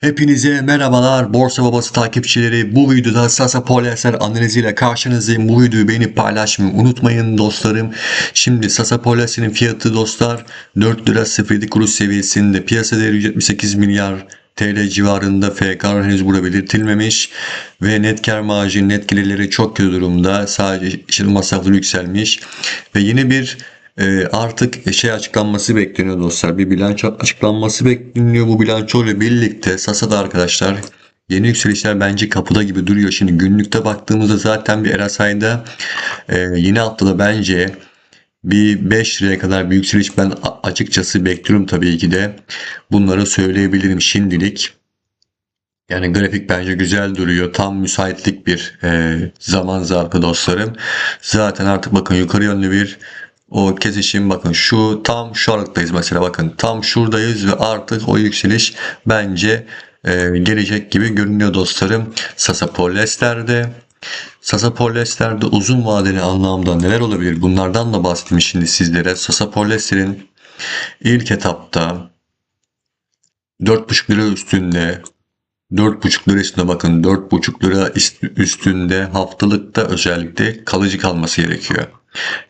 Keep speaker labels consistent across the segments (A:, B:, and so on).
A: Hepinize merhabalar Borsa Babası takipçileri. Bu videoda Sasa Polyester analiziyle karşınızdayım. Bu videoyu beğenip paylaşmayı unutmayın dostlarım. Şimdi Sasa Polyester'in fiyatı dostlar 4 lira 07 kuruş seviyesinde. Piyasa değeri 178 milyar TL civarında FK henüz burada belirtilmemiş ve net kar marjı net gelirleri çok kötü durumda. Sadece işletme masrafları yükselmiş ve yeni bir e, artık şey açıklanması bekleniyor dostlar. Bir bilanço açıklanması bekleniyor. Bu bilanço ile birlikte Sasa'da arkadaşlar yeni yükselişler bence kapıda gibi duruyor. Şimdi günlükte baktığımızda zaten bir RSI'da e, yeni haftada bence bir 5 liraya kadar bir yükseliş ben açıkçası bekliyorum tabii ki de. Bunları söyleyebilirim şimdilik. Yani grafik bence güzel duruyor. Tam müsaitlik bir e, zaman zarfı dostlarım. Zaten artık bakın yukarı yönlü bir o kesişim bakın şu tam şu aralıktayız mesela bakın tam şuradayız ve artık o yükseliş bence e, gelecek gibi görünüyor dostlarım. Sasa Polyester'de Sasa Polyester'de uzun vadeli anlamda neler olabilir? Bunlardan da bahsedeyim şimdi sizlere. Sasa Polyester'in ilk etapta 4,5 lira üstünde 4,5 lira üstünde bakın 4,5 lira üstünde haftalıkta özellikle kalıcı kalması gerekiyor.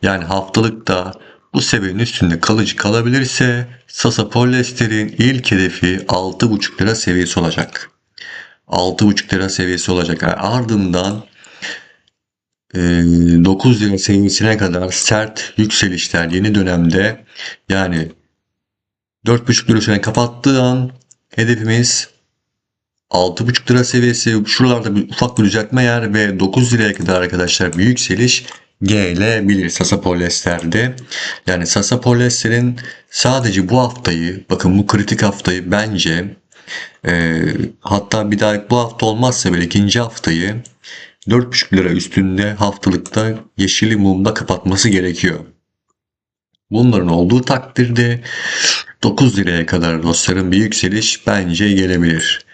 A: Yani haftalıkta bu seviyenin üstünde kalıcı kalabilirse Sasa Polyester'in ilk hedefi 6,5 lira seviyesi olacak. 6,5 lira seviyesi olacak. Yani ardından e, 9 lira seviyesine kadar sert yükselişler yeni dönemde yani 4,5 lira üstüne kapattığı an hedefimiz 6,5 lira seviyesi şuralarda bir ufak bir düzeltme yer ve 9 liraya kadar arkadaşlar bir yükseliş gelebilir Sasa Polyester'de. Yani Sasa Polyester'in sadece bu haftayı bakın bu kritik haftayı bence e, hatta bir daha bu hafta olmazsa bile ikinci haftayı 4,5 lira üstünde haftalıkta yeşili mumda kapatması gerekiyor. Bunların olduğu takdirde 9 liraya kadar dostlarım bir yükseliş bence gelebilir.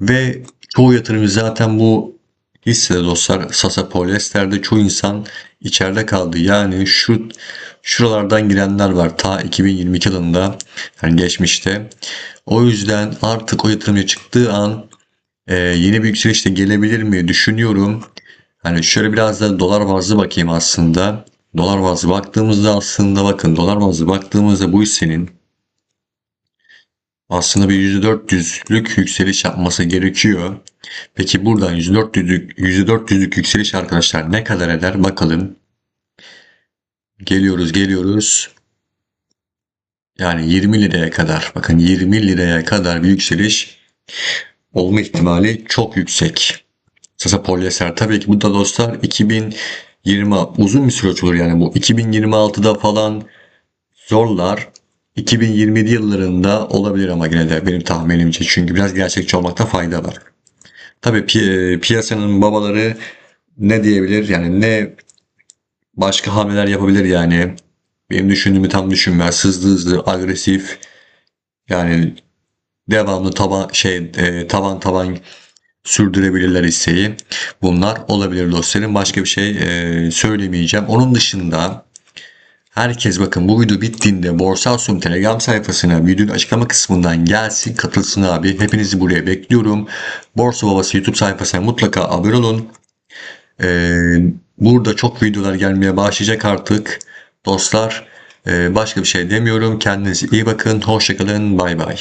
A: Ve çoğu yatırımcı zaten bu hissede dostlar Sasa Polyester'de çoğu insan içeride kaldı. Yani şu şuralardan girenler var ta 2022 yılında yani geçmişte. O yüzden artık o yatırımcı çıktığı an e, yeni bir yükseliş de gelebilir mi düşünüyorum. Hani şöyle biraz da dolar bazlı bakayım aslında. Dolar bazlı baktığımızda aslında bakın dolar bazlı baktığımızda bu hissenin aslında bir %400'lük yükseliş yapması gerekiyor. Peki buradan %400'lük %400'lük yükseliş arkadaşlar ne kadar eder bakalım. Geliyoruz geliyoruz. Yani 20 liraya kadar bakın 20 liraya kadar bir yükseliş olma ihtimali çok yüksek. Sasa polyester tabii ki bu da dostlar 2020 uzun bir süreç olur yani bu 2026'da falan zorlar 2027 yıllarında olabilir ama yine de benim tahminimce çünkü biraz gerçekçi olmakta fayda var. Tabii pi- piyasanın babaları ne diyebilir yani ne başka hamleler yapabilir yani benim düşündüğümü tam düşünmez hızlı hızlı agresif yani devamlı taban şey e, taban taban sürdürebilirler hisseyi. Bunlar olabilir dostlarım. Başka bir şey e, söylemeyeceğim. Onun dışında herkes bakın bu video bittiğinde Borsasum Telegram sayfasına videonun açıklama kısmından gelsin katılsın abi. Hepinizi buraya bekliyorum. Borsa Babası YouTube sayfasına mutlaka abone olun. E, burada çok videolar gelmeye başlayacak artık. Dostlar e, başka bir şey demiyorum. Kendinize iyi bakın. Hoşçakalın. Bay bay.